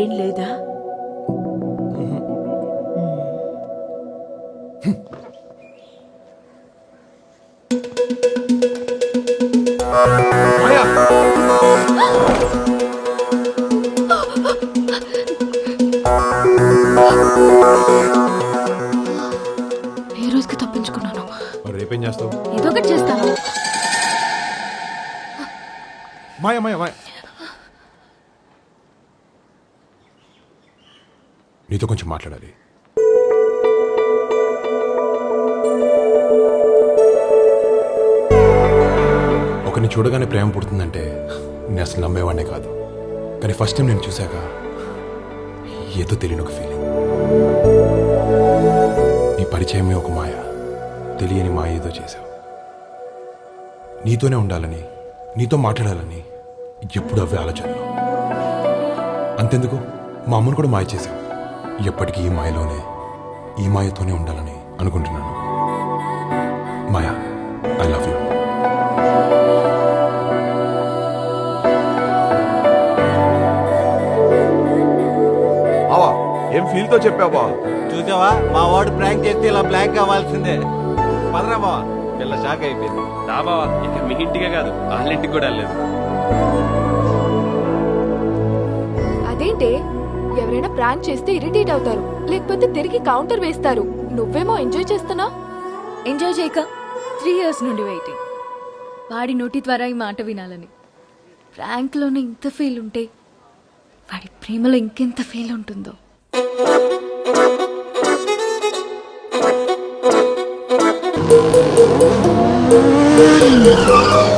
ఏం లేదా? మాయా ఏ రోజుకి తప్పించుకున్నాను? రేపేం చేస్తావు? ఏదో ఒకటి చేస్తాను. మాయా మాయా మాయా. నీతో కొంచెం మాట్లాడాలి. ఒకరిని చూడగానే ప్రేమ పుడుతుందంటే నేను అసలు నమ్మేవాడినే కాదు. కానీ ఫస్ట్ టైం నేను చూశాక ఏదో తెలియని ఒక ఫీలింగ్ నీ పరిచయమే ఒక మాయ. తెలియని మాయ ఏదో చేశావు. నీతోనే ఉండాలని నీతో మాట్లాడాలని ఎప్పుడు అవే ఆలోచనలు. అంతెందుకు? మా అమ్మను కూడా మాయ చేశావు. ఎప్పటికీ ఈ మాయలోనే ఈ మాయతోనే ఉండాలని అనుకుంటున్నాను. Maya I love you. బావా ఏం ఫీల్తో చెప్పావు చూసావా? మా వాడు ప్రాంక్ చేస్తే ఇలా బ్లాక్ కావాల్సిందే పదరా బావా పిల్ల షాక్ అయిపోయింది. బావా ఇక మీ ఇంటికే కాదు వాళ్ళ ఇంటికి కూడా వెళ్ళలేదు. అదేంటే ఎవరైనా ప్రాంక్ చేస్తే ఇరిటేట్ అవుతారు. లేకపోతే తిరిగి కౌంటర్ వేస్తారు. నువ్వేమో ఎంజాయ్ చేస్తున్నా? ఎంజాయ్ చేయక త్రీ ఇయర్స్ నుండి వెయిటింగ్. వాడి నోటి ద్వారా ఈ మాట వినాలని. ప్రాంక్లోనే ఇంత ఫీల్ ఉంటే వాడి ప్రేమలో ఇంకెంత ఫీల్ ఉంటుందో? Hey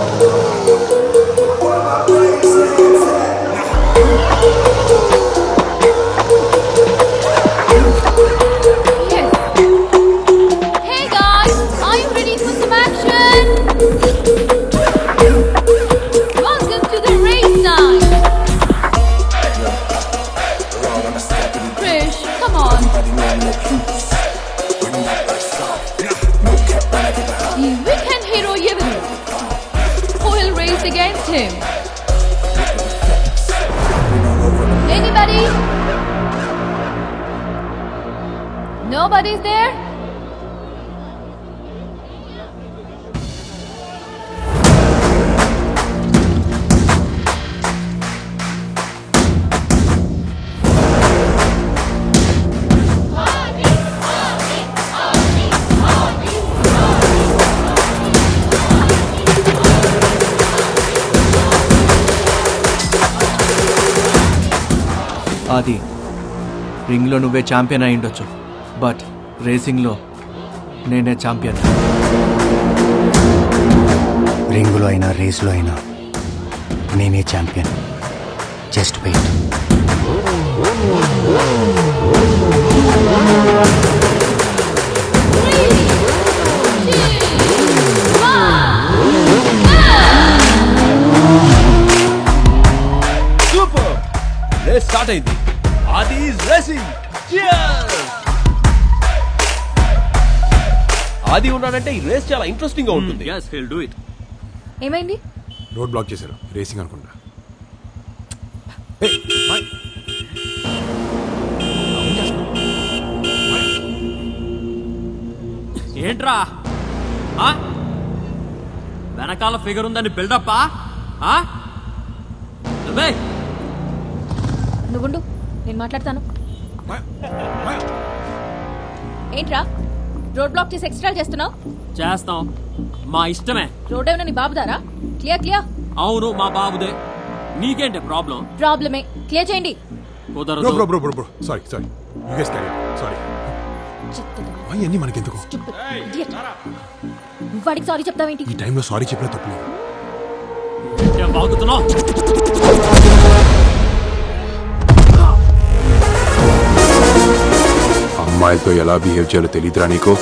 Nobody's there? అది రింగ్లో నువ్వే ఛాంపియన్ అయి ఉండొచ్చు బట్ రేసింగ్లో నేనే ఛాంపియన్. రింగులో అయినా రేసులో అయినా నేనే champion. Just wait. Super. Race start అయింది. అది రేసింగ్. అది ఉన్నాడంటే ఈ రేస్ చాలా ఇంట్రెస్టింగ్గా ఉంటుంది ఎస్ విల్ డూ ఇట్ ఏమైంది రోడ్ బ్లాక్ చేశారు రేసింగ్ అనుకుంటా ఏయ్, మాయ్. ఏం చేస్తున్నావ్? మాయ్. ఏంట్రా ఆ? వెనకాల ఫిగర్ ఉందని బిల్డప్పా ఆ? నువ్వే నువ్వుండు నేను మాట్లాడతాను. ఏంట్రా రోడ్ బ్లాక్ చేసి ఎక్స్ట్రా చేస్తున్నావు? చేస్తాం. మా ఇష్టమే. రోడ్ ఏమైనా నీ బాబుదారా? క్లియర్ క్లియర్ అవును మా బాబుదే. నీకేంటి ప్రాబ్లం ప్రాబ్లమే క్లియర్ చేయండి. బ్రో కుదరదు bro bro bro bro sorry sorry you guess carry sorry అవన్నీ మనకెందుకు? వాడికి సారీ చెప్తావేంటి? ఈ టైంలో సారీ చెప్పినా తప్పలేదు. ఏం బాగుతున్నావు? అమ్మాయిలతో ఎలా బిహేవ్ చేయాలో తెలియదురా నీకు?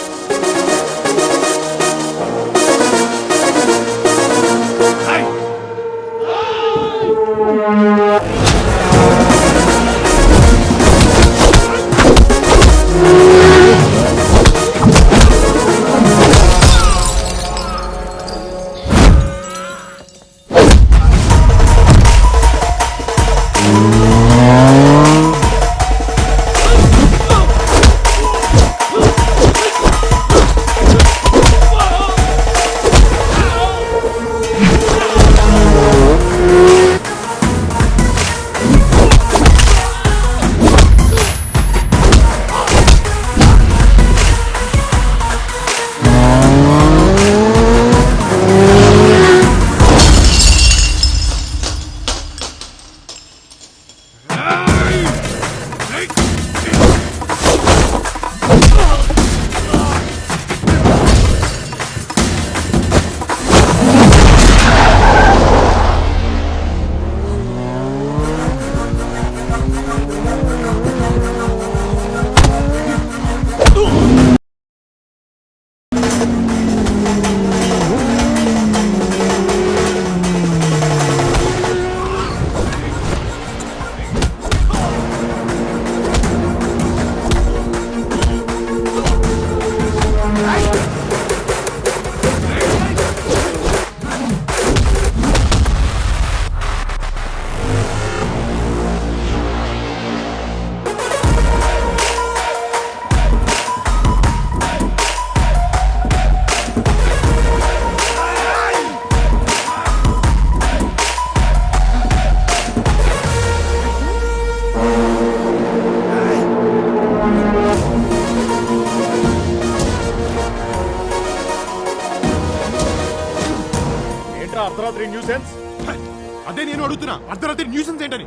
అదే నేను అడుగుతున్నా. అర్ధరాత్రి న్యూసెన్స్ ఏంటని?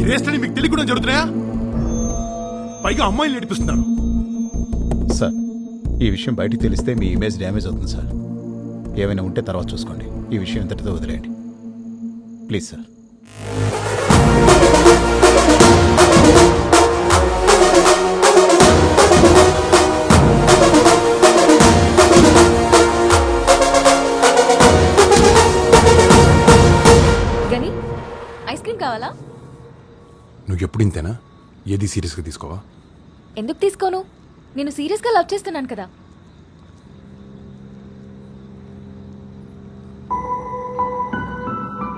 ఈ రేస్లని మీకు తెలియకుండా జరుగుతున్నాయా? పైగా అమ్మాయిలు నడిపిస్తున్నారు. సార్ ఈ విషయం బయటికి తెలిస్తే మీ ఇమేజ్ డ్యామేజ్ అవుతుంది సార్. ఏమైనా ఉంటే తర్వాత చూసుకోండి. ఈ విషయం ఇంతటితో వదిలేయండి. Please sir. ఎప్పుడు ఇంతేనా ఏది సీరియస్గా తీసుకోవా? ఎందుకు తీసుకోను? నేను సీరియస్గా లవ్ చేస్తున్నాను కదా.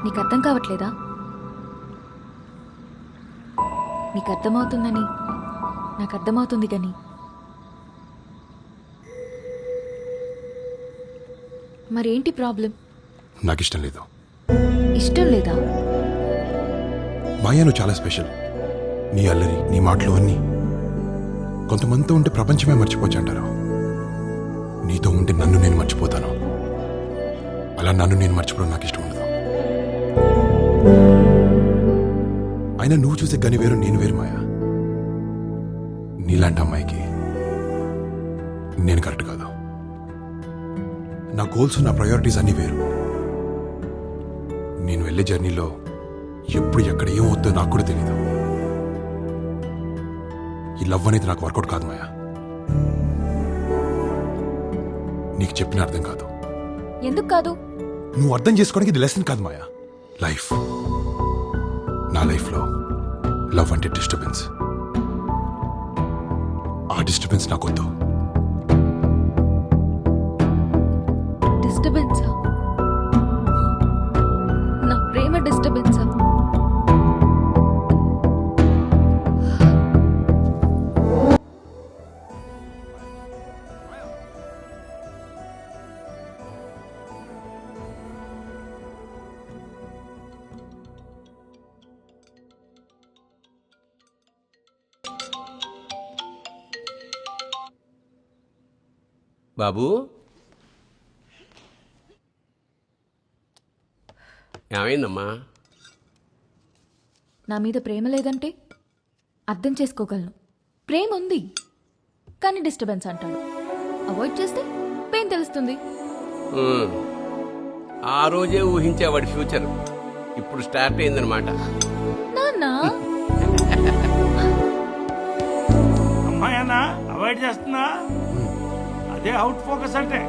నీకు అర్థం కావట్లేదా? నీకు అర్థమవుతుందని నాకు అర్థమవుతుంది కానీ మరేంటి ప్రాబ్లం? నాకు ఇష్టం లేదు. ఇష్టం లేదా? మాయా నువ్వు చాలా స్పెషల్. నీ అల్లరి నీ మాటలు అన్నీ కొంతమందితో ఉంటే ప్రపంచమే మర్చిపోవచ్చు అంటారు. నీతో ఉంటే నన్ను నేను మర్చిపోతాను. అలా నన్ను నేను మర్చిపోవడం నాకు ఇష్టం ఉండదు. అయినా నువ్వు చూసే గని వేరు నేను వేరు మాయా? నీలాంటి అమ్మాయికి నేను కరెక్ట్ కాదు. నా గోల్స్ నా ప్రయారిటీస్ అన్నీ వేరు. నేను వెళ్ళే జర్నీలో ఎప్పుడు ఎక్కడ ఏమవుద్దో నాకు కూడా తెలీదు. ఈ లవ్ అనేది నాకు వర్కౌట్ కాదు మాయా. నీకు చెప్పిన అర్థం కాదు. ఎందుకు కాదు? నువ్వు అర్థం చేసుకోవడానికి ఇది లెసన్ కాదు మాయా. లైఫ్ నా లైఫ్లో లవ్ అంటే డిస్టర్బెన్స్ ఆ డిస్టర్బెన్స్ నాకొద్దు బాబు. ఏమైందమ్మా? నా మీద ప్రేమ లేదంటే అర్థం చేసుకోగలను. ప్రేమ ఉంది కానీ డిస్టర్బెన్స్ అంటాడు. అవాయిడ్ చేస్తే పెయిన్ తెలుస్తుంది. ఆ రోజే ఊహించేవాడి ఫ్యూచర్. ఇప్పుడు స్టార్ట్ అయిందనమాట నాన్న? అమ్మాయన్నా అవాయిడ్ చేస్తున్నా? అదే అవుట్ ఫోకస్ అంటే